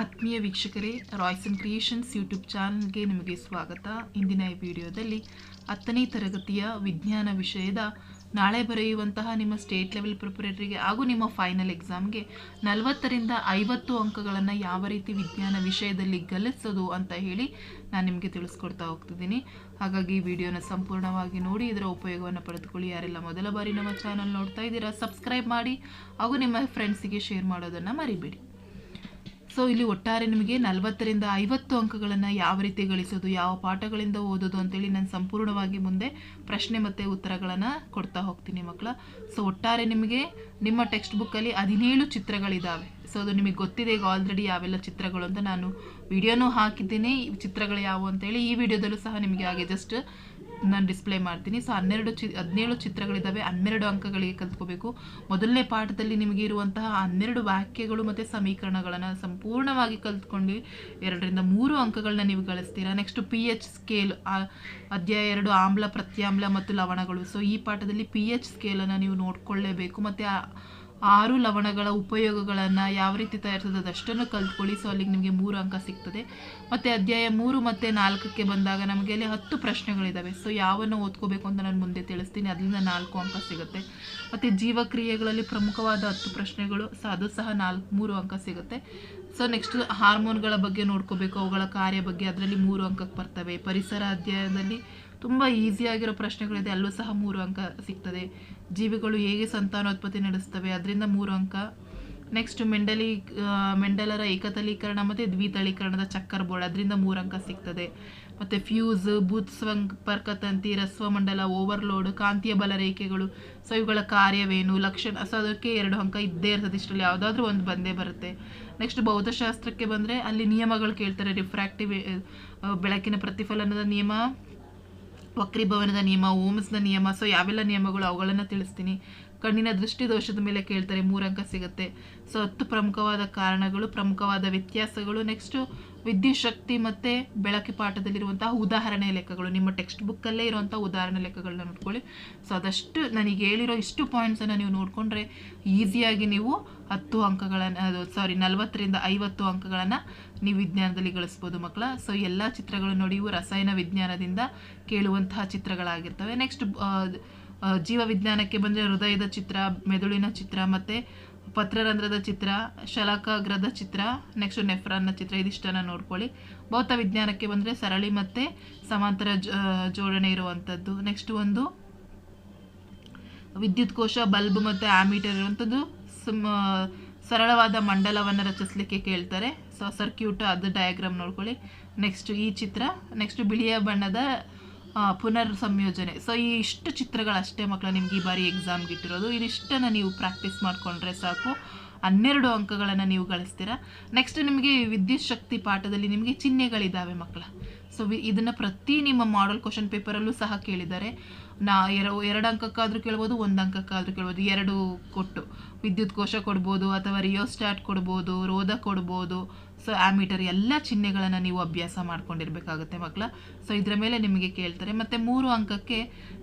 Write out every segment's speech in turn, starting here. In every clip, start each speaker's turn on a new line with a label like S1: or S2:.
S1: ಆತ್ಮೀಯ ವೀಕ್ಷಕರೇ Royson creations YouTube ಚಾನಲ್ಗೆ ನಿಮಗೆ ಸ್ವಾಗತ. ಇಂದಿನ ಈ ವಿಡಿಯೋದಲ್ಲಿ ಹತ್ತನೇ ತರಗತಿಯ ವಿಜ್ಞಾನ ವಿಷಯದ ನಾಳೆ ಬರೆಯುವಂತಹ ನಿಮ್ಮ ಸ್ಟೇಟ್ ಲೆವೆಲ್ ಪ್ರಿಪರೇಟರಿಗೆ ಹಾಗೂ ನಿಮ್ಮ ಫೈನಲ್ ಎಕ್ಸಾಮ್ಗೆ ನಲವತ್ತರಿಂದ ಐವತ್ತು ಅಂಕಗಳನ್ನು ಯಾವ ರೀತಿ ವಿಜ್ಞಾನ ವಿಷಯದಲ್ಲಿ ಗಳಿಸೋದು ಅಂತ ಹೇಳಿ ನಾನು ನಿಮಗೆ ತಿಳಿಸ್ಕೊಡ್ತಾ ಹೋಗ್ತಿದ್ದೀನಿ. ಹಾಗಾಗಿ ಈ ವಿಡಿಯೋನ ಸಂಪೂರ್ಣವಾಗಿ ನೋಡಿ, ಇದರ ಉಪಯೋಗವನ್ನು ಪಡೆದುಕೊಳ್ಳಿ. ಯಾರೆಲ್ಲ ಮೊದಲ ಬಾರಿ ನಮ್ಮ ಚಾನಲ್ ನೋಡ್ತಾ ಇದ್ದೀರಾ ಸಬ್ಸ್ಕ್ರೈಬ್ ಮಾಡಿ ಹಾಗೂ ನಿಮ್ಮ ಫ್ರೆಂಡ್ಸಿಗೆ ಶೇರ್ ಮಾಡೋದನ್ನು ಮರಿಬೇಡಿ. ಸೊ ಇಲ್ಲಿ ಒಟ್ಟಾರೆ ನಿಮಗೆ ನಲವತ್ತರಿಂದ ಐವತ್ತು ಅಂಕಗಳನ್ನು ಯಾವ ರೀತಿ ಗಳಿಸೋದು, ಯಾವ ಪಾಠಗಳಿಂದ ಓದೋದು ಅಂತೇಳಿ ನಾನು ಸಂಪೂರ್ಣವಾಗಿ ಮುಂದೆ ಪ್ರಶ್ನೆ ಮತ್ತು ಉತ್ತರಗಳನ್ನು ಕೊಡ್ತಾ ಹೋಗ್ತೀನಿ ಮಕ್ಕಳ. ಸೊ ಒಟ್ಟಾರೆ ನಿಮಗೆ ನಿಮ್ಮ ಟೆಕ್ಸ್ಟ್ ಬುಕ್ಕಲ್ಲಿ ಹದಿನೇಳು ಚಿತ್ರಗಳಿದ್ದಾವೆ ಸೊ ಅದು ನಿಮಗೆ ಗೊತ್ತಿದೆ ಈಗ ಆಲ್ರೆಡಿ ಯಾವೆಲ್ಲ ಚಿತ್ರಗಳು ಅಂತ ನಾನು ವಿಡಿಯೋನೂ ಹಾಕಿದ್ದೀನಿ. ಚಿತ್ರಗಳು ಯಾವುವು ಅಂತೇಳಿ ಈ ವಿಡಿಯೋದಲ್ಲೂ ಸಹ ನಿಮಗೆ ಹಾಗೆ ಜಸ್ಟ್ ನಾನು ಡಿಸ್ಪ್ಲೇ ಮಾಡ್ತೀನಿ. ಸೊ ಹನ್ನೆರಡು ಚಿ, ಹದಿನೇಳು ಚಿತ್ರಗಳಿದ್ದಾವೆ ಹನ್ನೆರಡು ಅಂಕಗಳಿಗೆ ಕಲ್ತ್ಕೋಬೇಕು. ಮೊದಲನೇ ಪಾಠದಲ್ಲಿ ನಿಮಗೆ ಇರುವಂತಹ ಹನ್ನೆರಡು ವಾಕ್ಯಗಳು ಮತ್ತು ಸಮೀಕರಣಗಳನ್ನು ಸಂಪೂರ್ಣವಾಗಿ ಕಲ್ತ್ಕೊಂಡು ಎರಡರಿಂದ ಮೂರು ಅಂಕಗಳನ್ನ ನೀವು ಗಳಿಸ್ತೀರಾ. ನೆಕ್ಸ್ಟ್ ಪಿ ಎಚ್ ಸ್ಕೇಲ್ ಅಧ್ಯಾಯ ಎರಡು, ಆಮ್ಲ, ಪ್ರತ್ಯಾಮ್ಲ ಮತ್ತು ಲವಣಗಳು. ಸೊ ಈ ಪಾಠದಲ್ಲಿ ಪಿ ಎಚ್ ಸ್ಕೇಲನ್ನು ನೀವು ನೋಡ್ಕೊಳ್ಳೇಬೇಕು. ಮತ್ತು ಆರು ಲವಣಗಳ ಉಪಯೋಗಗಳನ್ನು ಯಾವ ರೀತಿ ತಯಾರಿಸೋದು ಅದಷ್ಟನ್ನು ಕಲ್ತ್ಕೊಳ್ಳಿ. ಸೊ ಅಲ್ಲಿಗೆ ನಿಮಗೆ ಮೂರು ಅಂಕ ಸಿಗ್ತದೆ. ಮತ್ತು ಅಧ್ಯಾಯ ಮೂರು ಮತ್ತು ನಾಲ್ಕಕ್ಕೆ ಬಂದಾಗ ನಮಗೆ ಅಲ್ಲಿ ಹತ್ತು ಪ್ರಶ್ನೆಗಳಿದ್ದಾವೆ ಸೊ ಯಾವನ್ನು ಓದ್ಕೋಬೇಕು ಅಂತ ನಾನು ಮುಂದೆ ತಿಳಿಸ್ತೀನಿ. ಅದರಿಂದ ನಾಲ್ಕು ಅಂಕ ಸಿಗುತ್ತೆ. ಮತ್ತು ಜೀವಕ್ರಿಯೆಗಳಲ್ಲಿ ಪ್ರಮುಖವಾದ ಹತ್ತು ಪ್ರಶ್ನೆಗಳು, ಸೊ ಅದು ಸಹ ನಾಲ್ಕು ಮೂರು ಅಂಕ ಸಿಗುತ್ತೆ. ಸೊ ನೆಕ್ಸ್ಟ್ ಹಾರ್ಮೋನ್ಗಳ ಬಗ್ಗೆ ನೋಡ್ಕೋಬೇಕು, ಅವುಗಳ ಕಾರ್ಯ ಬಗ್ಗೆ. ಅದರಲ್ಲಿ ಮೂರು ಅಂಕಕ್ಕೆ ಬರ್ತವೆ. ಪರಿಸರ ಅಧ್ಯಾಯದಲ್ಲಿ ತುಂಬ ಈಸಿಯಾಗಿರೋ ಪ್ರಶ್ನೆಗಳಿದೆ. ಅಲ್ಲೂ ಸಹ ಮೂರು ಅಂಕ ಸಿಗ್ತದೆ. ಜೀವಿಗಳು ಹೇಗೆ ಸಂತಾನೋತ್ಪತ್ತಿ ನಡೆಸ್ತವೆ ಅದರಿಂದ ಮೂರು ಅಂಕ. ನೆಕ್ಸ್ಟ್ ಮೆಂಡಲಿ ಮೆಂಡಲರ ಏಕತಲೀಕರಣ ಮತ್ತು ದ್ವಿತಳೀಕರಣದ ಚಕ್ಕರ್ ಬೋರ್ಡ್, ಅದರಿಂದ ಮೂರು ಅಂಕ ಸಿಗ್ತದೆ. ಮತ್ತು ಫ್ಯೂಸ್, ಬೂತ್ ಸಂಪರ್ಕತಂತಿ ರಸ್ವಮಂಡಲ, ಓವರ್ಲೋಡ್, ಕಾಂತೀಯ ಬಲ ರೇಖೆಗಳು ಸೊ ಇವುಗಳ ಕಾರ್ಯವೇನು, ಲಕ್ಷಣ, ಸೊ ಅದಕ್ಕೆ ಎರಡು ಅಂಕ ಇದ್ದೇ ಇರ್ತದೆ, ಇಷ್ಟರಲ್ಲಿ ಯಾವುದಾದ್ರೂ ಒಂದು ಬಂದೇ ಬರುತ್ತೆ. ನೆಕ್ಸ್ಟ್ ಭೌತಶಾಸ್ತ್ರಕ್ಕೆ ಬಂದರೆ ಅಲ್ಲಿ ನಿಯಮಗಳು ಕೇಳ್ತಾರೆ ರಿಫ್ರಾಕ್ಟಿವ್ ಬೆಳಕಿನ ಪ್ರತಿಫಲನದ ನಿಯಮ ವಕ್ರೀಭವನದ ನಿಯಮ ಓಮ್ಸ್ನ ನಿಯಮ ಸೊ ಯಾವೆಲ್ಲ ನಿಯಮಗಳು ಅವುಗಳನ್ನು ತಿಳಿಸ್ತೀನಿ. ಕಣ್ಣಿನ ದೃಷ್ಟಿ ದೋಷದ ಮೇಲೆ ಕೇಳ್ತಾರೆ, ಮೂರು ಅಂಕ ಸಿಗುತ್ತೆ. ಸೊ ಹತ್ತು ಪ್ರಮುಖವಾದ ಕಾರಣಗಳು, ಪ್ರಮುಖವಾದ ವ್ಯತ್ಯಾಸಗಳು ನೆಕ್ಸ್ಟು ವಿದ್ಯುತ್ ಶಕ್ತಿ ಮತ್ತು ಬೆಳಕಿ ಪಾಠದಲ್ಲಿರುವಂತಹ ಉದಾಹರಣೆ ಲೆಕ್ಕಗಳು. ನಿಮ್ಮ ಟೆಕ್ಸ್ಟ್ ಬುಕ್ಕಲ್ಲೇ ಇರುವಂಥ ಉದಾಹರಣೆ ಲೆಕ್ಕಗಳನ್ನ ನೋಡ್ಕೊಳ್ಳಿ. ಸೊ ಅದಷ್ಟು ನನಗೆ ಹೇಳಿರೋ ಇಷ್ಟು ಪಾಯಿಂಟ್ಸನ್ನು ನೀವು ನೋಡಿಕೊಂಡ್ರೆ ಈಸಿಯಾಗಿ ನೀವು ಹತ್ತು ಅಂಕಗಳನ್ನು, ಅದು ಸಾರಿ ನಲವತ್ತರಿಂದ ಐವತ್ತು ಅಂಕಗಳನ್ನು ನೀವು ವಿಜ್ಞಾನದಲ್ಲಿ ಗಳಿಸ್ಬೋದು ಮಕ್ಕಳ. ಸೊ ಎಲ್ಲ ಚಿತ್ರಗಳು ನೋಡಿ ರಸಾಯನ ವಿಜ್ಞಾನದಿಂದ ಕೇಳುವಂತಹ ಚಿತ್ರಗಳಾಗಿರ್ತವೆ. ನೆಕ್ಸ್ಟ್ ಜೀವ ವಿಜ್ಞಾನಕ್ಕೆ ಬಂದರೆ ಹೃದಯದ ಚಿತ್ರ, ಮೆದುಳಿನ ಚಿತ್ರ ಮತ್ತು ಪತ್ರರಂಧ್ರದ ಚಿತ್ರ, ಶಲಾಕಾಗ್ರದ ಚಿತ್ರ, ನೆಕ್ಸ್ಟ್ ನೆಫ್ರಾನ್ನ ಚಿತ್ರ, ಇದಿಷ್ಟನ್ನು ನೋಡ್ಕೊಳ್ಳಿ. ಭೌತ ವಿಜ್ಞಾನಕ್ಕೆ ಬಂದರೆ ಸರಳಿ ಮತ್ತು ಸಮಾಂತರ ಜೋಡಣೆ ಇರುವಂಥದ್ದು ನೆಕ್ಸ್ಟ್ ಒಂದು, ವಿದ್ಯುತ್ ಕೋಶ, ಬಲ್ಬ್ ಮತ್ತು ಆಮೀಟರ್ ಇರುವಂಥದ್ದು ಸುಮ್ಮ ಸರಳವಾದ ಮಂಡಲವನ್ನು ರಚಿಸಲಿಕ್ಕೆ ಕೇಳ್ತಾರೆ. ಸೊ ಸರ್ಕ್ಯೂಟ್ ಅದು ಡಯಾಗ್ರಾಮ್ ನೋಡ್ಕೊಳ್ಳಿ. ನೆಕ್ಸ್ಟ್ ಈ ಚಿತ್ರ. ನೆಕ್ಸ್ಟ್ ಬಿಳಿಯ ಬಣ್ಣದ ಪುನರ್ ಸಂಯೋಜನೆ ಸೊ ಈ ಇಷ್ಟು ಚಿತ್ರಗಳಷ್ಟೇ ಮಕ್ಕಳು ನಿಮ್ಗೆ ಈ ಬಾರಿ ಎಕ್ಸಾಮ್ಗೆ ಇಟ್ಟಿರೋದು ಇದಿಷ್ಟನ್ನು ನೀವು ಪ್ರಾಕ್ಟೀಸ್ ಮಾಡಿಕೊಂಡ್ರೆ ಸಾಕು. ಹನ್ನೆರಡು ಅಂಕಗಳನ್ನು ನೀವು ಗಳಿಸ್ತೀರಾ. ನೆಕ್ಸ್ಟ್ ನಿಮಗೆ ವಿದ್ಯುತ್ ಶಕ್ತಿ ಪಾಠದಲ್ಲಿ ನಿಮಗೆ ಚಿಹ್ನೆಗಳಿದ್ದಾವೆ ಮಕ್ಕಳ ಸೊ ಇದನ್ನು ಪ್ರತಿ ನಿಮ್ಮ ಮಾಡಲ್ ಕ್ವಶನ್ ಪೇಪರಲ್ಲೂ ಸಹ ಕೇಳಿದ್ದಾರೆ. ನಾ ಎರ ಎರಡು ಅಂಕಕ್ಕಾದರೂ ಕೇಳ್ಬೋದು, ಒಂದು ಅಂಕಕ್ಕಾದರೂ ಕೇಳ್ಬೋದು. ಎರಡು ಕೊಟ್ಟು. ವಿದ್ಯುತ್ ಕೋಶ ಕೊಡ್ಬೋದು, ಅಥವಾ ರಿಯೋಸ್ಟಾಟ್ ಕೊಡ್ಬೋದು, ರೋಧ ಕೊಡ್ಬೋದು. ಸೊ ಆಮೀಟರ್ ಎಲ್ಲ ಚಿಹ್ನೆಗಳನ್ನು ನೀವು ಅಭ್ಯಾಸ ಮಾಡ್ಕೊಂಡಿರಬೇಕಾಗುತ್ತೆ ಮಕ್ಕಳ ಸೊ ಇದರ ಮೇಲೆ ನಿಮಗೆ ಕೇಳ್ತಾರೆ. ಮತ್ತು ಮೂರು ಅಂಕಕ್ಕೆ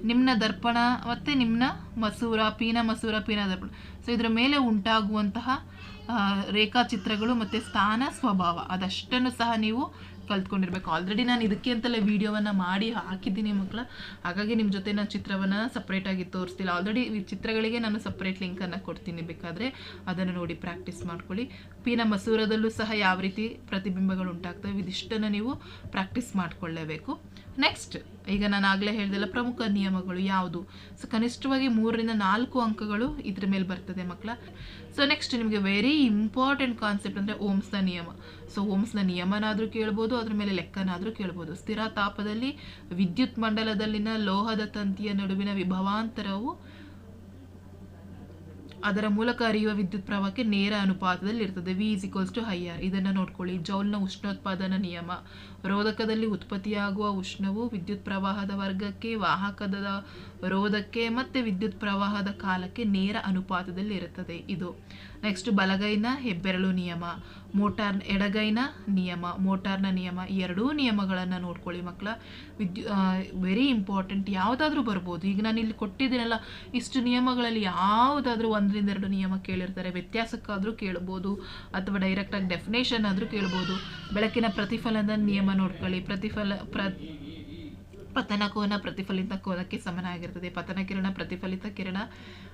S1: ನಿಮ್ಮನ್ನ ದರ್ಪಣ, ಮತ್ತು ನಿಮ್ಮನ್ನ ಮಸೂರ, ಪೀನ ಮಸೂರ, ಪೀನ ದರ್ಪಣ. ಸೊ ಇದರ ಮೇಲೆ ಉಂಟಾಗುವಂತಹ ರೇಖಾಚಿತ್ರಗಳು ಮತ್ತು ಸ್ಥಾನ ಸ್ವಭಾವ. ಅದಷ್ಟನ್ನು ಸಹ ನೀವು ಕಲ್ತ್ಕೊಂಡಿರ್ಬೇಕು. ಆಲ್ರೆಡಿ ನಾನು ಇದಕ್ಕೆ ಅಂತಲೇ ವೀಡಿಯೋವನ್ನು ಮಾಡಿ ಹಾಕಿದ್ದೀನಿ ಮಕ್ಕಳ ಹಾಗಾಗಿ ನಿಮ್ಮ ಜೊತೆ ನಾನು ಚಿತ್ರವನ್ನು ಸಪ್ರೇಟಾಗಿ ತೋರಿಸ್ತಿಲ್ಲ. ಆಲ್ರೆಡಿ ಈ ಚಿತ್ರಗಳಿಗೆ ನಾನು ಸಪ್ರೇಟ್ ಲಿಂಕನ್ನು ಕೊಡ್ತೀನಿ ಬೇಕಾದರೆ. ಅದನ್ನು ನೋಡಿ ಪ್ರಾಕ್ಟೀಸ್ ಮಾಡ್ಕೊಳ್ಳಿ. ಪೀನ ಮಸೂರದಲ್ಲೂ ಸಹ ಯಾವ ರೀತಿ ಪ್ರತಿಬಿಂಬಗಳು ಉಂಟಾಗ್ತವೆ, ಇದಿಷ್ಟನ್ನು ನೀವು ಪ್ರಾಕ್ಟೀಸ್ ಮಾಡಿಕೊಳ್ಳೇಬೇಕು. ನೆಕ್ಸ್ಟ್ ಈಗ ನಾನು ಆಗಲೇ ಹೇಳಿದೆಲ್ಲ ಪ್ರಮುಖ ನಿಯಮಗಳು ಯಾವುದು? ಸೊ ಕನಿಷ್ಠವಾಗಿ ಮೂರರಿಂದ ನಾಲ್ಕು ಅಂಕಗಳು ಇದ್ರ ಮೇಲೆ ಬರ್ತದೆ ಮಕ್ಕಳ ಸೊ ನೆಕ್ಸ್ಟ್ ನಿಮಗೆ ವೆರಿ ಇಂಪಾರ್ಟೆಂಟ್ ಕಾನ್ಸೆಪ್ಟ್ ಅಂದರೆ ಓಮ್ಸ್ನ ನಿಯಮ. ಸೊ ಓಮ್ಸ್ನ ನಿಯಮನಾದರೂ ಕೇಳ್ಬೋದು, ಅದ್ರ ಮೇಲೆ ಲೆಕ್ಕನಾದರೂ ಕೇಳ್ಬೋದು. ಸ್ಥಿರ ತಾಪದಲ್ಲಿ ವಿದ್ಯುತ್ ಮಂಡಲದಲ್ಲಿನ ಲೋಹದ ತಂತಿಯ ನಡುವಿನ ವಿಭವಾಂತರವು ಅದರ ಮೂಲಕ ಹರಿಯುವ ವಿದ್ಯುತ್ ಪ್ರವಾಹಕ್ಕೆ ನೇರ ಅನುಪಾತದಲ್ಲಿ ಇರ್ತದೆ V is equals to I R ಇದನ್ನು ನೋಡ್ಕೊಳ್ಳಿ. ಜೌಲ್ನ ಉಷ್ಣೋತ್ಪಾದನಾ ನಿಯಮ. ರೋಧಕದಲ್ಲಿ ಉತ್ಪತ್ತಿಯಾಗುವ ಉಷ್ಣವು ವಿದ್ಯುತ್ ಪ್ರವಾಹದ ವರ್ಗಕ್ಕೆ ವಾಹಕದ ರೋಧಕ್ಕೆ ಮತ್ತು ವಿದ್ಯುತ್ ಪ್ರವಾಹದ ಕಾಲಕ್ಕೆ ನೇರ ಅನುಪಾತದಲ್ಲಿ ಇರುತ್ತದೆ ಇದು. ನೆಕ್ಸ್ಟ್ ಬಲಗೈನ ಹೆಬ್ಬೆರಳು ನಿಯಮ. ಮೋಟಾರ್ ಎಡಗೈನ ನಿಯಮ. ಮೋಟಾರ್ನ ನಿಯಮ. ಎರಡೂ ನಿಯಮಗಳನ್ನು ನೋಡ್ಕೊಳ್ಳಿ ಮಕ್ಕಳ. ವಿದ್ಯು ವೆರಿ ಇಂಪಾರ್ಟೆಂಟ್ ಯಾವುದಾದ್ರೂ ಬರ್ಬೋದು. ಈಗ ನಾನು ಇಲ್ಲಿ ಕೊಟ್ಟಿದ್ದೀನಲ್ಲ, ಇಷ್ಟು ನಿಯಮಗಳಲ್ಲಿ ಯಾವುದಾದ್ರೂ ಒಂದರಿಂದ ಎರಡು ನಿಯಮ ಕೇಳಿರ್ತಾರೆ. ವ್ಯತ್ಯಾಸಕ್ಕಾದರೂ ಕೇಳ್ಬೋದು. ಅಥವಾ ಡೈರೆಕ್ಟಾಗಿ ಡೆಫಿನೇಷನ್ ಆದರೂ ಕೇಳ್ಬೋದು. ಬೆಳಕಿನ ಪ್ರತಿಫಲನದ ನಿಯಮ ನೋಡ್ಕೊಳ್ಳಿ. ಪ್ರತಿಫಲ, ಪ್ರ ಪತನ ಕೋನ ಪ್ರತಿಫಲಿತ ಕೋನಕ್ಕೆ ಸಮನಾಗಿರ್ತದೆ. ಪತನ ಕಿರಣ, ಪ್ರತಿಫಲಿತ ಕಿರಣ,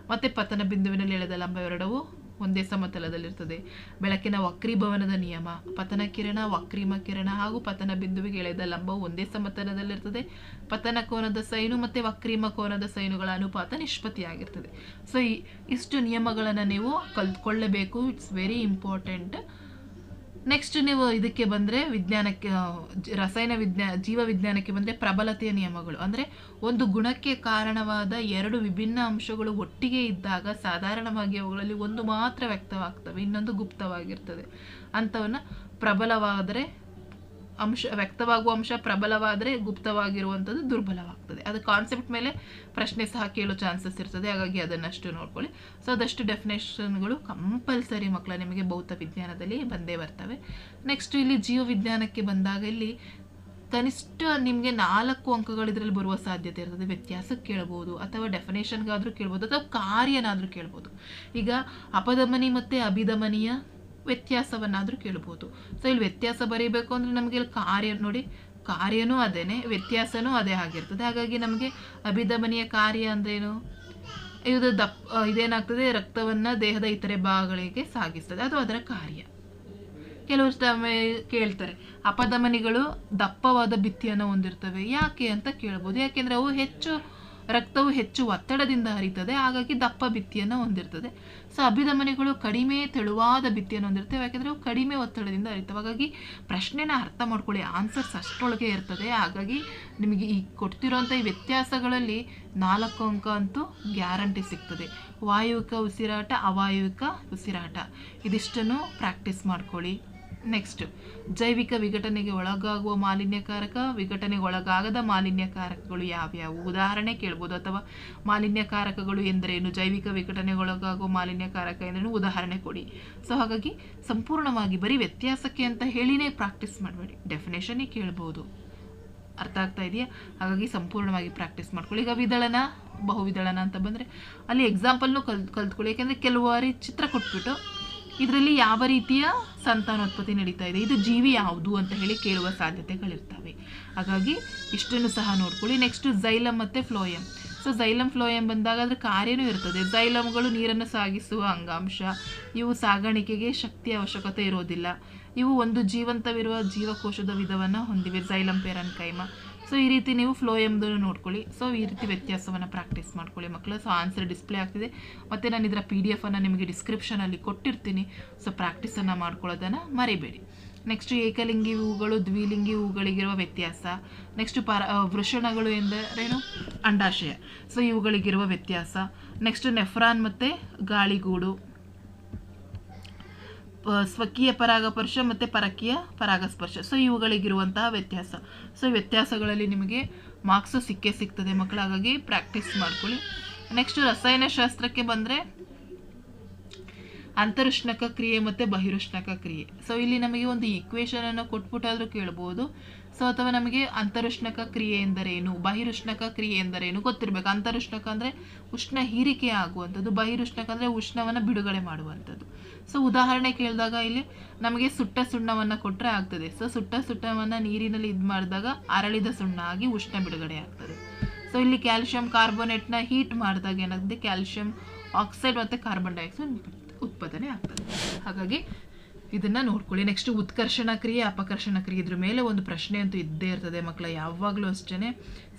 S1: ಮತ್ತು ಪತನ ಬಿಂದುವಿನಲ್ಲಿ ಎಳೆದ ಲಂಬ ಎರಡವು ಒಂದೇ ಸಮತಲದಲ್ಲಿರ್ತದೆ. ಬೆಳಕಿನ ವಕ್ರೀಭವನದ ನಿಯಮ, ಪತನ ಕಿರಣ, ವಕ್ರೀಮ ಕಿರಣ ಹಾಗೂ ಪತನ ಬಿಂದುವಿಗೆ ಎಳೆದ ಲಂಬವು ಒಂದೇ ಸಮತಲದಲ್ಲಿರ್ತದೆ. ಪತನ ಕೋನದ ಸೈನು ಮತ್ತು ವಕ್ರೀಮ ಕೋನದ ಸೈನುಗಳ ಅನುಪಾತ ನಿಷ್ಪತ್ತಿಯಾಗಿರ್ತದೆ. ಸೊ ಈ ಇಷ್ಟು ನಿಯಮಗಳನ್ನು ನೀವು ಕಲ್ತ್ಕೊಳ್ಳಬೇಕು. ಇಟ್ಸ್ ವೆರಿ ಇಂಪಾರ್ಟೆಂಟ್ ನೆಕ್ಸ್ಟ್ ನೀವು ಇದಕ್ಕೆ ಬಂದರೆ ವಿಜ್ಞಾನಕ್ಕೆ, ರಸಾಯನ ವಿಜ್ಞಾ, ಜೀವ ವಿಜ್ಞಾನಕ್ಕೆ ಬಂದರೆ ಪ್ರಬಲತೆಯ ನಿಯಮಗಳು. ಅಂದರೆ ಒಂದು ಗುಣಕ್ಕೆ ಕಾರಣವಾದ ಎರಡು ವಿಭಿನ್ನ ಅಂಶಗಳು ಒಟ್ಟಿಗೆ ಇದ್ದಾಗ ಸಾಧಾರಣವಾಗಿ ಅವುಗಳಲ್ಲಿ ಒಂದು ಮಾತ್ರ ವ್ಯಕ್ತವಾಗ್ತವೆ, ಇನ್ನೊಂದು ಗುಪ್ತವಾಗಿರ್ತದೆ. ಅಂಥವನ್ನ ಪ್ರಬಲವಾದರೆ ಅಂಶ, ವ್ಯಕ್ತವಾಗುವ ಅಂಶ ಪ್ರಬಲವಾದರೆ ಗುಪ್ತವಾಗಿರುವಂಥದ್ದು ದುರ್ಬಲವಾಗ್ತದೆ. ಅದು ಕಾನ್ಸೆಪ್ಟ್ ಮೇಲೆ ಪ್ರಶ್ನೆ ಸಹ ಕೇಳೋ ಚಾನ್ಸಸ್ ಇರ್ತದೆ. ಹಾಗಾಗಿ ಅದನ್ನಷ್ಟು ನೋಡ್ಕೊಳ್ಳಿ. ಸೊ ಅದಷ್ಟು ಡೆಫಿನೇಷನ್ಗಳು ಕಂಪಲ್ಸರಿ ಮಕ್ಕಳ ನಿಮಗೆ ಭೌತ ವಿಜ್ಞಾನದಲ್ಲಿ ಬಂದೇ ಬರ್ತವೆ. ನೆಕ್ಸ್ಟ್ ಇಲ್ಲಿ ಜೀವ ವಿಜ್ಞಾನಕ್ಕೆ ಬಂದಾಗ ಇಲ್ಲಿ ಕನಿಷ್ಠ ನಿಮಗೆ ನಾಲ್ಕು ಅಂಕಗಳು ಇದರಲ್ಲಿ ಬರುವ ಸಾಧ್ಯತೆ ಇರ್ತದೆ. ವ್ಯತ್ಯಾಸಕ್ಕೆ ಕೇಳ್ಬೋದು ಅಥವಾ ಡೆಫಿನೇಷನ್ಗಾದರೂ ಕೇಳ್ಬೋದು ಅಥವಾ ಕಾರ್ಯನಾದರೂ ಕೇಳ್ಬೋದು. ಈಗ ಅಪಧಮನಿ ಮತ್ತು ಅಭಿಧಮನಿಯ ವ್ಯತ್ಯಾಸವನ್ನಾದರೂ ಕೇಳ್ಬೋದು. ಸೊ ಇಲ್ಲಿ ವ್ಯತ್ಯಾಸ ಬರೀಬೇಕು ಅಂದರೆ ನಮಗೆ ಇಲ್ಲಿ ಕಾರ್ಯ ನೋಡಿ, ಕಾರ್ಯನೂ ಅದೇನೆ, ವ್ಯತ್ಯಾಸನೂ ಅದೇ ಆಗಿರ್ತದೆ. ಹಾಗಾಗಿ ನಮಗೆ ಅಭಿಧಮನಿಯ ಕಾರ್ಯ ಅಂದ್ರೇನು? ಇದು ದಪ್ಪ ಇದೇನಾಗ್ತದೆ? ರಕ್ತವನ್ನು ದೇಹದ ಇತರೆ ಭಾಗಗಳಿಗೆ ಸಾಗಿಸ್ತದೆ. ಅದು ಅದರ ಕಾರ್ಯ. ಸಮಯ ಕೇಳ್ತಾರೆ, ಅಪಧಮನಿಗಳು ದಪ್ಪವಾದ ಭಿತ್ತಿಯನ್ನು ಹೊಂದಿರ್ತವೆ. ಯಾಕೆ ಅಂತ ಕೇಳ್ಬೋದು. ಯಾಕೆಂದ್ರೆ ಅವು ಹೆಚ್ಚು ರಕ್ತವು ಹೆಚ್ಚು ಒತ್ತಡದಿಂದ ಹರಿತದೆ, ಹಾಗಾಗಿ ದಪ್ಪ ಭಿತ್ತಿಯನ್ನು ಹೊಂದಿರ್ತದೆ. ಸೊ ಅಭಿಧಮನಿಗಳು ಕಡಿಮೆ ತೆಳುವಾದ ಭಿತ್ತಿಯನ್ನು ಹೊಂದಿರ್ತವೆ. ಯಾಕೆಂದರೆ ಅವು ಕಡಿಮೆ ಒತ್ತಡದಿಂದ ಹರಿತವೆ. ಹಾಗಾಗಿ ಪ್ರಶ್ನೆನ ಅರ್ಥ ಮಾಡ್ಕೊಳ್ಳಿ ಆನ್ಸರ್ಸ್ ಅಷ್ಟೊಳಗೆ ಇರ್ತದೆ. ಹಾಗಾಗಿ ನಿಮಗೆ ಈ ಕೊಡ್ತಿರೋಂಥ ಈ ವ್ಯತ್ಯಾಸಗಳಲ್ಲಿ ನಾಲ್ಕು ಅಂಕ ಅಂತೂ ಗ್ಯಾರಂಟಿ ಸಿಗ್ತದೆ. ವಾಯುವಿಕ ಉಸಿರಾಟ, ಅವಾಯುವಿಕ ಉಸಿರಾಟ. ಇದಿಷ್ಟನ್ನು ಪ್ರಾಕ್ಟೀಸ್ ಮಾಡ್ಕೊಳ್ಳಿ. ನೆಕ್ಸ್ಟ್ ಜೈವಿಕ ವಿಘಟನೆಗೆ ಒಳಗಾಗುವ ಮಾಲಿನ್ಯಕಾರಕ, ವಿಘಟನೆಗೆ ಒಳಗಾಗದ ಮಾಲಿನ್ಯಕಾರಕಗಳು ಯಾವ್ಯಾವು? ಉದಾಹರಣೆ ಕೇಳ್ಬೋದು ಅಥವಾ ಮಾಲಿನ್ಯಕಾರಕಗಳು ಎಂದರೇನು? ಜೈವಿಕ ವಿಘಟನೆಗೆ ಒಳಗಾಗುವ ಮಾಲಿನ್ಯಕಾರಕ ಎಂದರೇನು? ಉದಾಹರಣೆ ಕೊಡಿ. ಸೊ ಹಾಗಾಗಿ ಸಂಪೂರ್ಣವಾಗಿ ಬರೀ ವ್ಯತ್ಯಾಸಕ್ಕೆ ಅಂತ ಹೇಳಿನೇ ಪ್ರಾಕ್ಟೀಸ್ ಮಾಡಬೇಡಿ. ಡೆಫಿನೇಷನ್ನೇ ಕೇಳ್ಬೋದು. ಅರ್ಥ ಆಗ್ತಾ ಇದೆಯಾ? ಹಾಗಾಗಿ ಸಂಪೂರ್ಣವಾಗಿ ಪ್ರಾಕ್ಟೀಸ್ ಮಾಡ್ಕೊಳ್ಳಿ. ಈಗ ವಿದಳನ, ಬಹುವಿದಳನ ಅಂತ ಬಂದರೆ ಅಲ್ಲಿ ಎಕ್ಸಾಂಪಲ್ನು ಕಲ್ ಕಲ್ತ್ಕೊಳ್ಳಿ. ಯಾಕೆಂದರೆ ಕೆಲವಾರಿ ಚಿತ್ರ ಕೊಟ್ಬಿಟ್ಟು ಇದರಲ್ಲಿ ಯಾವ ರೀತಿಯ ಸಂತಾನೋತ್ಪತ್ತಿ ನಡೀತಾ ಇದೆ? ಇದು ಜೀವಿ ಯಾವುದು ಅಂತ ಹೇಳಿ ಕೇಳುವ ಸಾಧ್ಯತೆಗಳಿರ್ತವೆ. ಹಾಗಾಗಿ ಇಷ್ಟನ್ನು ಸಹ ನೋಡ್ಕೊಳ್ಳಿ. ನೆಕ್ಸ್ಟ್ ಝೈಲಮ್ ಮತ್ತು ಫ್ಲೋಯಮ್ ಸೊ ಝೈಲಮ್ ಫ್ಲೋಯಮ್ ಬಂದಾಗ ಅದರ ಕಾರ್ಯನೂ ಇರ್ತದೆ. ಝೈಲಮ್ಗಳು ನೀರನ್ನು ಸಾಗಿಸುವ ಅಂಗಾಂಶ. ಇವು ಸಾಗಾಣಿಕೆಗೆ ಶಕ್ತಿ ಅವಶ್ಯಕತೆ ಇರೋದಿಲ್ಲ. ಇವು ಒಂದು ಜೀವಂತವಿರುವ ಜೀವಕೋಶದ ವಿಧವನ್ನು ಹೊಂದಿವೆ. ಝೈಲಮ್ ಪೆರನ್ಕೈಮ. ಸೊ ಈ ರೀತಿ ನೀವು ಫ್ಲೋ ಎಂಬುದನ್ನು ನೋಡ್ಕೊಳ್ಳಿ. ಸೊ ಈ ರೀತಿ ವ್ಯತ್ಯಾಸವನ್ನು ಪ್ರಾಕ್ಟೀಸ್ ಮಾಡ್ಕೊಳ್ಳಿ ಮಕ್ಕಳು ಸೊ ಆನ್ಸರ್ ಡಿಸ್ಪ್ಲೇ ಆಗ್ತಿದೆ. ಮತ್ತು ನಾನು ಇದರ ಪಿ ಡಿ ಎಫನ್ನು ನಿಮಗೆ ಡಿಸ್ಕ್ರಿಪ್ಷನಲ್ಲಿ ಕೊಟ್ಟಿರ್ತೀನಿ. ಸೊ ಪ್ರಾಕ್ಟೀಸನ್ನು ಮಾಡ್ಕೊಳ್ಳೋದನ್ನು ಮರಿಬೇಡಿ. ನೆಕ್ಸ್ಟ್ ಏಕಲಿಂಗಿ ಹೂಗಳು, ದ್ವಿಲಿಂಗಿ ಹೂಗಳಿಗಿರುವ ವ್ಯತ್ಯಾಸ. ನೆಕ್ಸ್ಟ್ ಪರ ವೃಷಣಗಳು ಎಂದರೇನು? ಅಂಡಾಶಯ. ಸೊ ಇವುಗಳಿಗಿರುವ ವ್ಯತ್ಯಾಸ. ನೆಕ್ಸ್ಟ್ ನೆಫ್ರಾನ್ ಮತ್ತು ಗಾಳಿಗೂಡು. ಸ್ವಕೀಯ ಪರಾಗಸ್ಪರ್ಶ ಮತ್ತು ಪರಕೀಯ ಪರಾಗಸ್ಪರ್ಶ. ಸೊ ಇವುಗಳಿಗಿರುವಂತಹ ವ್ಯತ್ಯಾಸ. ಸೊ ವ್ಯತ್ಯಾಸಗಳಲ್ಲಿ ನಿಮಗೆ ಮಾರ್ಕ್ಸು ಸಿಕ್ಕೇ ಸಿಗ್ತದೆ ಮಕ್ಕಳು. ಹಾಗಾಗಿ ಪ್ರಾಕ್ಟೀಸ್ ಮಾಡ್ಕೊಳ್ಳಿ. ನೆಕ್ಸ್ಟ್ ರಸಾಯನಶಾಸ್ತ್ರಕ್ಕೆ ಬಂದರೆ ಅಂತರುಷ್ಣಕ ಕ್ರಿಯೆ ಮತ್ತು ಬಹಿರುಷ್ಣಕ ಕ್ರಿಯೆ. ಸೊ ಇಲ್ಲಿ ನಮಗೆ ಒಂದು ಈಕ್ವೇಷನನ್ನು ಕೊಟ್ಬಿಟ್ಟಾದರೂ ಕೇಳ್ಬೋದು. ಸೊ ಅಥವಾ ನಮಗೆ ಅಂತರುಷ್ಣಕ ಕ್ರಿಯೆ ಎಂದರೇನು? ಬಹಿರುಷ್ಣಕ ಕ್ರಿಯೆ ಎಂದರೇನು? ಗೊತ್ತಿರಬೇಕು. ಅಂತರುಷ್ಣಕ ಅಂದರೆ ಉಷ್ಣ ಹೀರಿಕೆ ಆಗುವಂಥದ್ದು. ಬಹಿರುಷ್ಣಕ ಅಂದರೆ ಉಷ್ಣವನ್ನು ಬಿಡುಗಡೆ ಮಾಡುವಂಥದ್ದು. ಸೊ ಉದಾಹರಣೆ ಕೇಳಿದಾಗ ಇಲ್ಲಿ ನಮಗೆ ಸುಟ್ಟ ಸುಣ್ಣವನ್ನು ಕೊಟ್ಟರೆ ಆಗ್ತದೆ. ಸೊ ಸುಟ್ಟ ಸುಣ್ಣವನ್ನು ನೀರಿನಲ್ಲಿ ಇದು ಮಾಡಿದಾಗ ಅರಳಿದ ಸುಣ್ಣ ಆಗಿ ಉಷ್ಣ ಬಿಡುಗಡೆ ಆಗ್ತದೆ. ಸೊ ಇಲ್ಲಿ ಕ್ಯಾಲ್ಶಿಯಂ ಕಾರ್ಬೋನೇಟ್ನ ಹೀಟ್ ಮಾಡಿದಾಗ ಏನಾಗ್ತದೆ? ಕ್ಯಾಲ್ಶಿಯಂ ಆಕ್ಸೈಡ್ ಮತ್ತು ಕಾರ್ಬನ್ ಡೈಆಕ್ಸೈಡ್ ಉತ್ಪಾದನೆ ಆಗ್ತದೆ. ಹಾಗಾಗಿ ಇದನ್ನು ನೋಡ್ಕೊಳ್ಳಿ. ನೆಕ್ಸ್ಟ್ ಉತ್ಕರ್ಷಣ ಕ್ರಿಯೆ, ಅಪಕರ್ಷಣ ಕ್ರಿಯೆ. ಇದ್ರ ಮೇಲೆ ಒಂದು ಪ್ರಶ್ನೆ ಅಂತೂ ಇದ್ದೇ ಇರ್ತದೆ ಮಕ್ಕಳ ಯಾವಾಗಲೂ ಅಷ್ಟೇ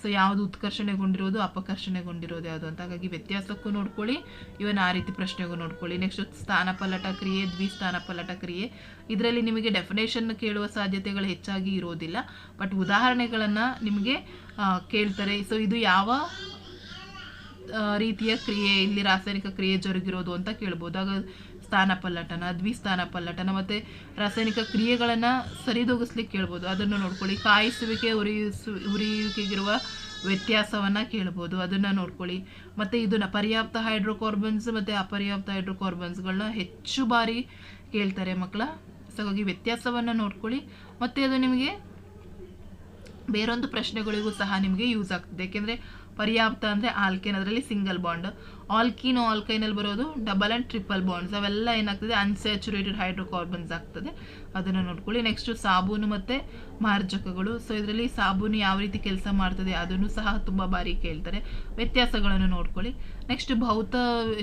S1: ಸೊ ಯಾವುದು ಉತ್ಕರ್ಷಣೆಗೊಂಡಿರೋದು, ಅಪಕರ್ಷಣೆಗೊಂಡಿರೋದು ಯಾವುದು ಅಂತ. ಹಾಗಾಗಿ ವ್ಯತ್ಯಾಸಕ್ಕೂ ನೋಡ್ಕೊಳ್ಳಿ. ಇವನ್ ಆ ರೀತಿ ಪ್ರಶ್ನೆಗೂ ನೋಡ್ಕೊಳ್ಳಿ. ನೆಕ್ಸ್ಟ್ ಸ್ಥಾನಪಲ್ಲಟ ಕ್ರಿಯೆ, ದ್ವಿಸ್ಥಾನಪಲ್ಲಟ ಕ್ರಿಯೆ. ಇದರಲ್ಲಿ ನಿಮಗೆ ಡೆಫಿನೇಷನ್ ಕೇಳುವ ಸಾಧ್ಯತೆಗಳು ಹೆಚ್ಚಾಗಿ ಇರೋದಿಲ್ಲ. ಬಟ್ ಉದಾಹರಣೆಗಳನ್ನು ನಿಮಗೆ ಕೇಳ್ತಾರೆ. ಸೊ ಇದು ಯಾವ ರೀತಿಯ ಕ್ರಿಯೆ, ಇಲ್ಲಿ ರಾಸಾಯನಿಕ ಕ್ರಿಯೆ ಜರುಗಿರೋದು ಅಂತ ಕೇಳ್ಬೋದು. ಆಗ ಸ್ಥಾನ ಪಲ್ಲಟನ ದ್ವಿಸ್ಥಾನ ಪಲ್ಲಟನ ಮತ್ತು ರಾಸಾಯನಿಕ ಕ್ರಿಯೆಗಳನ್ನು ಸರಿದೂಗಿಸ್ಲಿಕ್ಕೆ ಕೇಳ್ಬೋದು. ಅದನ್ನು ನೋಡ್ಕೊಳ್ಳಿ. ಕಾಯಿಸುವಿಕೆ, ಉರಿಯಿಸು, ಉರಿಯುವಿಕೆಗಿರುವ ವ್ಯತ್ಯಾಸವನ್ನು ಕೇಳ್ಬೋದು. ಅದನ್ನು ನೋಡ್ಕೊಳ್ಳಿ. ಮತ್ತು ಇದನ್ನು ಪರ್ಯಾಪ್ತ ಹೈಡ್ರೋಕಾರ್ಬನ್ಸ್ ಮತ್ತು ಅಪರ್ಯಾಪ್ತ ಹೈಡ್ರೋಕಾರ್ಬನ್ಸ್ಗಳನ್ನ ಹೆಚ್ಚು ಬಾರಿ ಕೇಳ್ತಾರೆ ಮಕ್ಕಳ. ಹಾಗಾಗಿ ವ್ಯತ್ಯಾಸವನ್ನು ನೋಡ್ಕೊಳ್ಳಿ. ಮತ್ತು ಅದು ನಿಮಗೆ ಬೇರೊಂದು ಪ್ರಶ್ನೆಗಳಿಗೂ ಸಹ ನಿಮಗೆ ಯೂಸ್ ಆಗ್ತದೆ. ಯಾಕೆಂದರೆ ಪರ್ಯಾಪ್ತ ಅಂದರೆ ಆಲ್ಕೇನ್ ಅದರಲ್ಲಿ ಸಿಂಗಲ್ ಬಾಂಡ್ ಆಲ್ಕಿನೋ ಆಲ್ಕೈನಲ್ಲಿ ಬರೋದು ಡಬಲ್ ಆ್ಯಂಡ್ ಟ್ರಿಪಲ್ ಬಾಂಡ್ಸ್ ಅವೆಲ್ಲ ಏನಾಗ್ತದೆ? ಅನ್ಸ್ಯಾಚುರೇಟೆಡ್ ಹೈಡ್ರೋಕಾರ್ಬನ್ಸ್ ಆಗ್ತದೆ. ಅದನ್ನು ನೋಡ್ಕೊಳ್ಳಿ. ನೆಕ್ಸ್ಟು ಸಾಬೂನು ಮತ್ತು ಮಾರ್ಜಕಗಳು. ಸೊ ಇದರಲ್ಲಿ ಸಾಬೂನು ಯಾವ ರೀತಿ ಕೆಲಸ ಮಾಡ್ತದೆ ಅದನ್ನು ಸಹ ತುಂಬ ಬಾರಿ ಕೇಳ್ತಾರೆ. ವ್ಯತ್ಯಾಸಗಳನ್ನು ನೋಡ್ಕೊಳ್ಳಿ. ನೆಕ್ಸ್ಟ್ ಭೌತ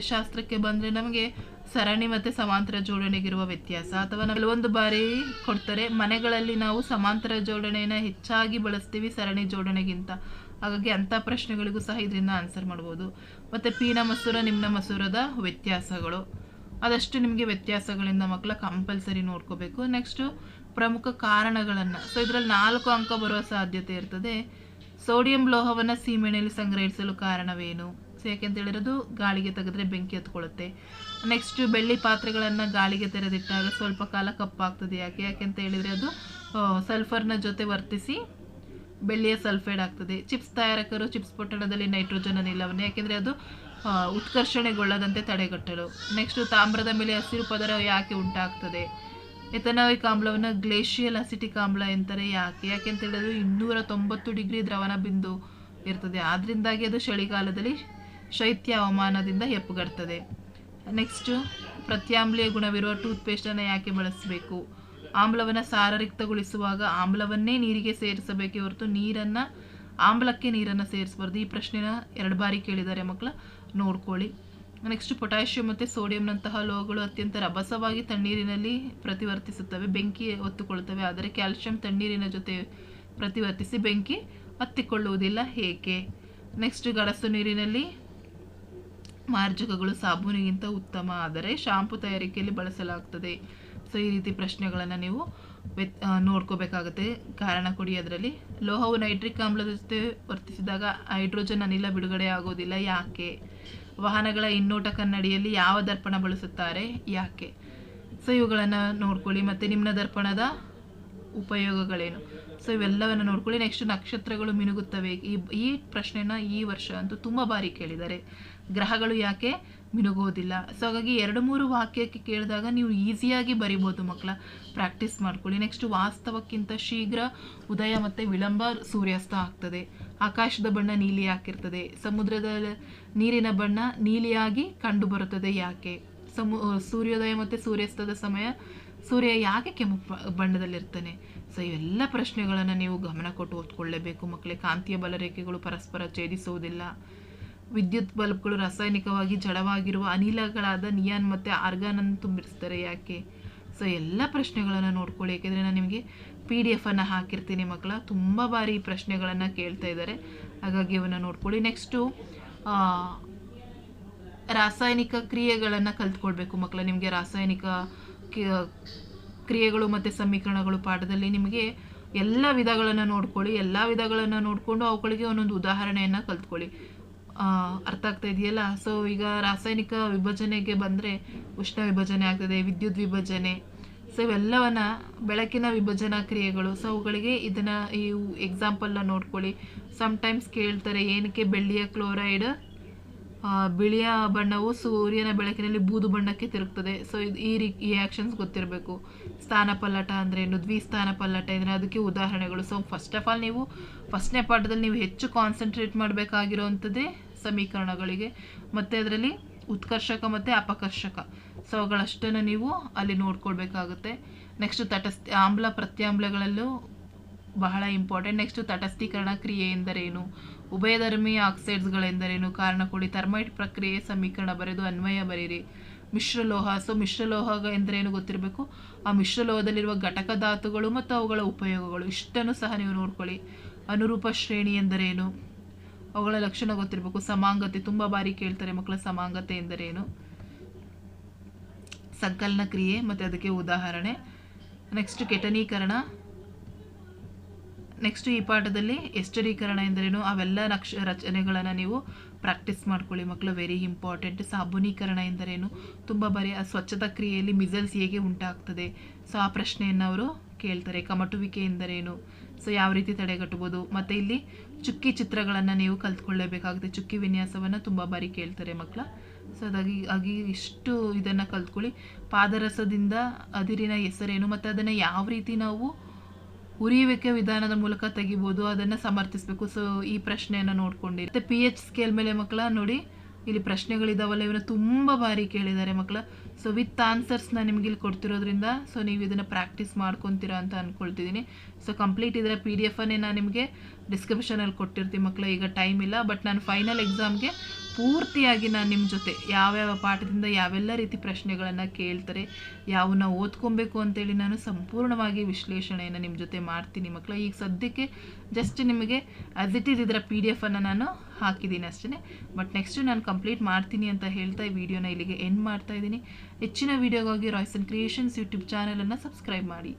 S1: ಶಾಸ್ತ್ರಕ್ಕೆ ಬಂದರೆ ನಮಗೆ ಸರಣಿ ಮತ್ತು ಸಮಾಂತರ ಜೋಡಣೆಗಿರುವ ವ್ಯತ್ಯಾಸ. ಅಥವಾ ಕೆಲವೊಂದು ಬಾರಿ ಕೊಡ್ತಾರೆ, ಮನೆಗಳಲ್ಲಿ ನಾವು ಸಮಾಂತರ ಜೋಡಣೆಯನ್ನು ಹೆಚ್ಚಾಗಿ ಬಳಸ್ತೀವಿ ಸರಣಿ ಜೋಡಣೆಗಿಂತ. ಹಾಗಾಗಿ ಅಂಥ ಪ್ರಶ್ನೆಗಳಿಗೂ ಸಹ ಇದರಿಂದ ಆನ್ಸರ್ ಮಾಡ್ಬೋದು. ಮತ್ತು ಪೀನ ಮಸೂರ, ನಿಮ್ನ ಮಸೂರದ ವ್ಯತ್ಯಾಸಗಳು. ಆದಷ್ಟು ನಿಮಗೆ ವ್ಯತ್ಯಾಸಗಳಿಂದ ಮಕ್ಕಳ ಕಂಪಲ್ಸರಿ ನೋಡ್ಕೋಬೇಕು. ನೆಕ್ಸ್ಟು ಪ್ರಮುಖ ಕಾರಣಗಳನ್ನು. ಸೊ ಇದರಲ್ಲಿ ನಾಲ್ಕು ಅಂಕ ಬರುವ ಸಾಧ್ಯತೆ ಇರ್ತದೆ. ಸೋಡಿಯಂ ಲೋಹವನ್ನು ಸೀಮೆಣ್ಣೆಯಲ್ಲಿ ಸಂಗ್ರಹಿಸಲು ಕಾರಣವೇನು? ಸೊ ಯಾಕೆಂತ ಹೇಳಿರೋದು ಗಾಳಿಗೆ ತೆಗೆದ್ರೆ ಬೆಂಕಿ ಹತ್ಕೊಳ್ಳುತ್ತೆ. ನೆಕ್ಸ್ಟು ಬೆಳ್ಳಿ ಪಾತ್ರೆಗಳನ್ನು ಗಾಳಿಗೆ ತೆರೆದಿಟ್ಟಾಗ ಸ್ವಲ್ಪ ಕಾಲ ಕಪ್ಪಾಗ್ತದೆ ಯಾಕೆ? ಯಾಕೆಂತ ಹೇಳಿದರೆ ಅದು ಸಲ್ಫರ್ನ ಜೊತೆ ವರ್ತಿಸಿ ಬೆಳ್ಳಿಯ ಸಲ್ಫೈಡ್ ಆಗ್ತದೆ. ಚಿಪ್ಸ್ ತಯಾರಕರು ಚಿಪ್ಸ್ ಪೊಟ್ಟಣದಲ್ಲಿ ನೈಟ್ರೋಜನ್ ಅನಿಲವನ್ನು ಯಾಕೆಂದರೆ ಅದು ಉತ್ಕರ್ಷಣೆಗೊಳ್ಳದಂತೆ ತಡೆಗಟ್ಟಲು. ನೆಕ್ಸ್ಟು ತಾಮ್ರದ ಮೇಲೆ ಹಸಿರು ಪದರ ಯಾಕೆ ಉಂಟಾಗ್ತದೆ? ಎಥನಾಯಿಕ್ ಆಮ್ಲವನ್ನು ಗ್ಲೇಷಿಯಲ್ ಅಸಿಟಿಕ್ ಆಮ್ಲ ಎಂತಾರೆ ಯಾಕೆ? ಯಾಕೆ ಅಂತ ಹೇಳಿದ್ರೆ ಇನ್ನೂರ ತೊಂಬತ್ತು ಡಿಗ್ರಿ ದ್ರವಣ ಬಿಂದು ಇರ್ತದೆ. ಆದ್ರಿಂದಾಗಿ ಅದು ಚಳಿಗಾಲದಲ್ಲಿ ಶೈತ್ಯ ಹವಾಮಾನದಿಂದ ಹೆಪ್ಪುಗಡ್ತದೆ. ನೆಕ್ಸ್ಟು ಪ್ರತ್ಯಾಮ್ಲೀಯ ಗುಣವಿರುವ ಟೂತ್ಪೇಸ್ಟನ್ನು ಯಾಕೆ ಬಳಸಬೇಕು? ಆಮ್ಲವನ್ನು ಸಾರರಿಕ್ತಗೊಳಿಸುವಾಗ ಆಮ್ಲವನ್ನೇ ನೀರಿಗೆ ಸೇರಿಸಬೇಕೇ ಹೊರತು ನೀರನ್ನು, ಆಮ್ಲಕ್ಕೆ ನೀರನ್ನು ಸೇರಿಸಬಾರ್ದು. ಈ ಪ್ರಶ್ನೆನ ಎರಡು ಬಾರಿ ಕೇಳಿದ್ದಾರೆ ಮಕ್ಕಳ, ನೋಡ್ಕೊಳ್ಳಿ. ನೆಕ್ಸ್ಟ್ ಪೊಟ್ಯಾಷಿಯಂ ಮತ್ತು ಸೋಡಿಯಂನಂತಹ ಲೋಹಗಳು ಅತ್ಯಂತ ರಭಸವಾಗಿ ತಣ್ಣೀರಿನಲ್ಲಿ ಪ್ರತಿವರ್ತಿಸುತ್ತವೆ. ಬೆಂಕಿ ಒತ್ತುಕೊಳ್ಳುತ್ತವೆ, ಆದರೆ ಕ್ಯಾಲ್ಶಿಯಂ ತಣ್ಣೀರಿನ ಜೊತೆ ಪ್ರತಿವರ್ತಿಸಿ ಬೆಂಕಿ ಹತ್ತಿಕೊಳ್ಳುವುದಿಲ್ಲ ಏಕೆ? ನೆಕ್ಸ್ಟ್ ಗಡಸು ನೀರಿನಲ್ಲಿ ಮಾರ್ಜಕಗಳು ಸಾಬೂನಿಗಿಂತ ಉತ್ತಮ, ಆದರೆ ಶಾಂಪು ತಯಾರಿಕೆಯಲ್ಲಿ ಬಳಸಲಾಗ್ತದೆ. ಸೊ ಈ ರೀತಿ ಪ್ರಶ್ನೆಗಳನ್ನು ನೀವು ವ್ಯತ್ ನೋಡ್ಕೋಬೇಕಾಗುತ್ತೆ. ಕಾರಣ ಕೊಡಿ ಅದರಲ್ಲಿ. ಲೋಹವು ನೈಟ್ರಿಕ್ ಆಮ್ಲದ ಜೊತೆ ವರ್ತಿಸಿದಾಗ ಹೈಡ್ರೋಜನ್ ಅನಿಲ ಬಿಡುಗಡೆ ಆಗೋದಿಲ್ಲ. ಯಾಕೆ? ವಾಹನಗಳ ಇನ್ನೋಟ ಕನ್ನಡಿಯಲ್ಲಿ ಯಾವ ದರ್ಪಣ ಬಳಸುತ್ತಾರೆ? ಯಾಕೆ? ಸೊ ಇವುಗಳನ್ನು ನೋಡ್ಕೊಳ್ಳಿ. ಮತ್ತು ನಿಮ್ಮ ದರ್ಪಣದ ಉಪಯೋಗಗಳೇನು? ಸೊ ಇವೆಲ್ಲವನ್ನು ನೋಡ್ಕೊಳ್ಳಿ. ನೆಕ್ಸ್ಟ್ ನಕ್ಷತ್ರಗಳು ಮಿನುಗುತ್ತವೆ. ಈ ಈ ಪ್ರಶ್ನೆನ ಈ ವರ್ಷ ಅಂತೂ ತುಂಬ ಬಾರಿ ಕೇಳಿದ್ದಾರೆ. ಗ್ರಹಗಳು ಯಾಕೆ ಮಿನುಗೋದಿಲ್ಲ ಸೊ ಹಾಗಾಗಿ ಎರಡು ಮೂರು ವಾಕ್ಯಕ್ಕೆ ಕೇಳಿದಾಗ ನೀವು ಈಸಿಯಾಗಿ ಬರಿಬೋದು ಮಕ್ಕಳ. ಪ್ರಾಕ್ಟೀಸ್ ಮಾಡ್ಕೊಳ್ಳಿ. ನೆಕ್ಸ್ಟ್ ವಾಸ್ತವಕ್ಕಿಂತ ಶೀಘ್ರ ಉದಯ ಮತ್ತು ವಿಳಂಬ ಸೂರ್ಯಾಸ್ತ ಆಗ್ತದೆ. ಆಕಾಶದ ಬಣ್ಣ ನೀಲಿ ಆಗಿರ್ತದೆ ಸಮುದ್ರದ ನೀರಿನ ಬಣ್ಣ ನೀಲಿಯಾಗಿ ಕಂಡು ಬರುತ್ತದೆ ಯಾಕೆ? ಸಮು, ಸೂರ್ಯೋದಯ ಮತ್ತು ಸೂರ್ಯಾಸ್ತದ ಸಮಯ, ಸೂರ್ಯ ಯಾಕೆ ಕೆಂಪು ಬಣ್ಣದಲ್ಲಿರ್ತಾನೆ? ಸೊ ಇವೆಲ್ಲ ಪ್ರಶ್ನೆಗಳನ್ನು ನೀವು ಗಮನ ಕೊಟ್ಟು ಓದ್ಕೊಳ್ಳೇಬೇಕು. ಮಕ್ಕಳೇ, ಕಾಂತೀಯ ಬಲರೇಖೆಗಳು ಪರಸ್ಪರ ಛೇದಿಸುವುದಿಲ್ಲ. ವಿದ್ಯುತ್ ಬಲ್ಬ್ಗಳು ರಾಸಾಯನಿಕವಾಗಿ ಜಡವಾಗಿರುವ ಅನಿಲಗಳಾದ ನಿಯಾನ್ ಮತ್ತು ಆರ್ಗಾನನ್ನು ತುಂಬಿರಿಸ್ತಾರೆ ಯಾಕೆ? ಸೊ ಎಲ್ಲ ಪ್ರಶ್ನೆಗಳನ್ನು ನೋಡ್ಕೊಳ್ಳಿ. ಏಕೆಂದರೆ ನಾನು ನಿಮಗೆ ಪಿ ಡಿ ಎಫನ್ನು ಹಾಕಿರ್ತೀನಿ ಮಕ್ಕಳ. ತುಂಬ ಬಾರಿ ಪ್ರಶ್ನೆಗಳನ್ನು ಕೇಳ್ತಾ ಇದ್ದಾರೆ. ಹಾಗಾಗಿ ಅವನ್ನ ನೋಡ್ಕೊಳ್ಳಿ. ನೆಕ್ಸ್ಟು ರಾಸಾಯನಿಕ ಕ್ರಿಯೆಗಳನ್ನು ಕಲ್ತ್ಕೊಳ್ಬೇಕು ಮಕ್ಕಳ. ನಿಮಗೆ ರಾಸಾಯನಿಕ ಕ್ರಿಯೆಗಳು ಮತ್ತು ಸಮೀಕರಣಗಳು ಪಾಠದಲ್ಲಿ ನಿಮಗೆ ಎಲ್ಲ ವಿಧಗಳನ್ನು ನೋಡ್ಕೊಳ್ಳಿ, ಎಲ್ಲ ವಿಧಗಳನ್ನು ನೋಡಿಕೊಂಡು ಅವುಗಳಿಗೆ ಒಂದೊಂದು ಉದಾಹರಣೆಯನ್ನು ಕಲ್ತ್ಕೊಳ್ಳಿ. ಅರ್ಥ ಆಗ್ತಾ ಇದೆಯಲ್ಲ? ಸೊ ಈಗ ರಾಸಾಯನಿಕ ವಿಭಜನೆಗೆ ಬಂದರೆ ಉಷ್ಣ ವಿಭಜನೆ ಆಗ್ತದೆ, ವಿದ್ಯುತ್ ವಿಭಜನೆ. ಸೊ ಇವೆಲ್ಲವನ್ನು ಬೆಳಕಿನ ವಿಭಜನಾ ಕ್ರಿಯೆಗಳು. ಸೊ ಅವುಗಳಿಗೆ ಇದನ್ನು ಈ ಎಕ್ಸಾಂಪಲ್ನ ನೋಡ್ಕೊಳ್ಳಿ. ಸಮ್ಟೈಮ್ಸ್ ಕೇಳ್ತಾರೆ, ಏನಕ್ಕೆ ಬೆಳ್ಳಿಯ ಕ್ಲೋರೈಡ್ ಬಿಳಿಯ ಬಣ್ಣವು ಸೂರ್ಯನ ಬೆಳಕಿನಲ್ಲಿ ಬೂದು ಬಣ್ಣಕ್ಕೆ ತಿರುಗ್ತದೆ. ಸೊ ಇದು ಈ ರೀ, ಈ ಆ್ಯಕ್ಷನ್ಸ್ ಗೊತ್ತಿರಬೇಕು. ಸ್ಥಾನಪಲ್ಲಟ ಅಂದರೆ ಏನು? ದ್ವಿಸ್ಥಾನ ಪಲ್ಲಟ ಅಂದರೆ ಅದಕ್ಕೆ ಉದಾಹರಣೆಗಳು. ಸೊ ಫಸ್ಟ್ ಆಫ್ ಆಲ್ ನೀವು ಫಸ್ಟ್ನೇ ಪಾಠದಲ್ಲಿ ನೀವು ಹೆಚ್ಚು ಕಾನ್ಸಂಟ್ರೇಟ್ ಮಾಡಬೇಕಾಗಿರೋವಂಥದ್ದೇ ಸಮೀಕರಣಗಳಿಗೆ. ಮತ್ತು ಅದರಲ್ಲಿ ಉತ್ಕರ್ಷಕ ಮತ್ತು ಅಪಕರ್ಷಕ. ಸೊ ಅವುಗಳಷ್ಟನ್ನು ನೀವು ಅಲ್ಲಿ ನೋಡ್ಕೊಳ್ಬೇಕಾಗುತ್ತೆ. ನೆಕ್ಸ್ಟ್ ತಟಸ್ಥ, ಆಮ್ಲ ಪ್ರತ್ಯಾಮ್ಲಗಳಲ್ಲೂ ಬಹಳ ಇಂಪಾರ್ಟೆಂಟ್ ನೆಕ್ಸ್ಟು ತಟಸ್ಥೀಕರಣ ಕ್ರಿಯೆ ಎಂದರೇನು? ಉಭಯಧರ್ಮಿ ಆಕ್ಸೈಡ್ಸ್ಗಳೆಂದರೇನು? ಕಾರಣ ಕೊಡಿ. ಥರ್ಮೈಟ್ ಪ್ರಕ್ರಿಯೆ ಸಮೀಕರಣ ಬರೆದು ಅನ್ವಯ ಬರೀರಿ. ಮಿಶ್ರಲೋಹ ಸೊ ಮಿಶ್ರಲೋಹ ಎಂದರೇನು ಗೊತ್ತಿರಬೇಕು? ಆ ಮಿಶ್ರಲೋಹದಲ್ಲಿರುವ ಘಟಕ ಧಾತುಗಳು ಮತ್ತು ಅವುಗಳ ಉಪಯೋಗಗಳು. ಇಷ್ಟನ್ನು ಸಹ ನೀವು ನೋಡ್ಕೊಳ್ಳಿ. ಅನುರೂಪ ಶ್ರೇಣಿ ಎಂದರೇನು? ಅವುಗಳ ಲಕ್ಷಣ ಗೊತ್ತಿರಬೇಕು. ಸಮಾಂಗತೆ. ತುಂಬ ಬಾರಿ ಕೇಳ್ತಾರೆ ಮಕ್ಕಳ ಸಮಾಂಗತೆ ಎಂದರೇನು? ಸಂಕಲನ ಕ್ರಿಯೆ ಮತ್ತು ಅದಕ್ಕೆ ಉದಾಹರಣೆ. ನೆಕ್ಸ್ಟ್ ಕೆಟನೀಕರಣ. ನೆಕ್ಸ್ಟ್ ಈ ಪಾಠದಲ್ಲಿ ಎಸ್ಟರೀಕರಣ ಎಂದರೇನು? ಅವೆಲ್ಲ ನಕ್ಷ, ರಚನೆಗಳನ್ನು ನೀವು ಪ್ರಾಕ್ಟೀಸ್ ಮಾಡ್ಕೊಳ್ಳಿ. ಮಕ್ಕಳು ವೆರಿ ಇಂಪಾರ್ಟೆಂಟ್ ಸಾಬೂನೀಕರಣ ಎಂದರೇನು? ತುಂಬ ಬರೀ ಆ ಸ್ವಚ್ಛತಾ ಕ್ರಿಯೆಯಲ್ಲಿ ಮಿಸಲ್ಸ್ ಹೇಗೆ ಉಂಟಾಗ್ತದೆ? ಸೊ ಆ ಪ್ರಶ್ನೆಯನ್ನು ಅವರು ಕೇಳ್ತಾರೆ. ಕಮಟುವಿಕೆ ಎಂದರೇನು? ಸೊ ಯಾವ ರೀತಿ ತಡೆಗಟ್ಟಬೋದು ಮತ್ತು ಇಲ್ಲಿ ಚುಕ್ಕಿ ಚಿತ್ರಗಳನ್ನು ನೀವು ಕಲ್ತ್ಕೊಳ್ಳೇಬೇಕಾಗುತ್ತೆ. ಚುಕ್ಕಿ ವಿನ್ಯಾಸವನ್ನು ತುಂಬ ಬಾರಿ ಕೇಳ್ತಾರೆ ಮಕ್ಕಳ ಸೊ ಅದಾಗಿ ಆಗಿ ಇಷ್ಟು ಇದನ್ನು ಕಲ್ತ್ಕೊಳ್ಳಿ. ಪಾದರಸದಿಂದ ಅದಿರಿನ ಹೆಸರೇನು? ಮತ್ತು ಅದನ್ನು ಯಾವ ರೀತಿ ನಾವು ಉರಿಯುವಿಕೆ ವಿಧಾನದ ಮೂಲಕ ತೆಗಿಬೋದು, ಅದನ್ನು ಸಮರ್ಥಿಸಬೇಕು. ಸೊ ಈ ಪ್ರಶ್ನೆಯನ್ನು ನೋಡ್ಕೊಂಡು ಮತ್ತೆ ಪಿ ಎಚ್ ಸ್ಕೇಲ್ ಮೇಲೆ ಮಕ್ಕಳ, ನೋಡಿ, ಇಲ್ಲಿ ಪ್ರಶ್ನೆಗಳಿದಾವಲ್ಲ ಇವನ್ನ ತುಂಬ ಬಾರಿ ಕೇಳಿದ್ದಾರೆ ಮಕ್ಕಳ. ಸೊ ವಿತ್ ಆನ್ಸರ್ಸ್ನ ನಿಮ್ಗೆ ಇಲ್ಲಿ ಕೊಡ್ತಿರೋದ್ರಿಂದ ಸೊ ನೀವು ಇದನ್ನು ಪ್ರಾಕ್ಟೀಸ್ ಮಾಡ್ಕೊತೀರಾ ಅಂತ ಅಂದ್ಕೊಳ್ತಿದ್ದೀನಿ ಸೊ ಕಂಪ್ಲೀಟ್ ಇದರ ಪಿ ಡಿ ಎಫನ್ನೇ ನಾನು ನಿಮಗೆ ಡಿಸ್ಕ್ರಿಪ್ಷನಲ್ಲಿ ಕೊಟ್ಟಿರ್ತೀನಿ ಮಕ್ಕಳ. ಈಗ ಟೈಮ್ ಇಲ್ಲ ಬಟ್ ನಾನು ಫೈನಲ್ ಎಕ್ಸಾಮ್ಗೆ ಪೂರ್ತಿಯಾಗಿ ನಾನು ನಿಮ್ಮ ಜೊತೆ ಯಾವ್ಯಾವ ಪಾಠದಿಂದ ಯಾವೆಲ್ಲ ರೀತಿ ಪ್ರಶ್ನೆಗಳನ್ನು ಕೇಳ್ತಾರೆ, ಯಾವನ್ನ ಓದ್ಕೊಬೇಕು ಅಂತೇಳಿ ನಾನು ಸಂಪೂರ್ಣವಾಗಿ ವಿಶ್ಲೇಷಣೆಯನ್ನು ನಿಮ್ಮ ಜೊತೆ ಮಾಡ್ತೀನಿ ಮಕ್ಕಳ ಈಗ ಸದ್ಯಕ್ಕೆ ಜಸ್ಟ್ ನಿಮಗೆ ಅಸ್ ಇಟ್ ಇದರ ಪಿ ಡಿ ಎಫನ್ನು ನಾನು ಹಾಕಿದ್ದೀನಿ ಅಷ್ಟೇ ಬಟ್ ನೆಕ್ಸ್ಟು ನಾನು ಕಂಪ್ಲೀಟ್ ಮಾಡ್ತೀನಿ ಅಂತ ಹೇಳ್ತಾ ಈ ವಿಡಿಯೋನ ಇಲ್ಲಿಗೆ ಎಂಡ್ ಮಾಡ್ತಾ ಇದ್ದೀನಿ. ಹೆಚ್ಚಿನ ವಿಡಿಯೋಗಾಗಿ ರಾಯ್ಸನ್ ಕ್ರಿಯೇಷನ್ಸ್ ಯೂಟ್ಯೂಬ್ ಚಾನಲನ್ನು ಸಬ್ಸ್ಕ್ರೈಬ್ ಮಾಡಿ.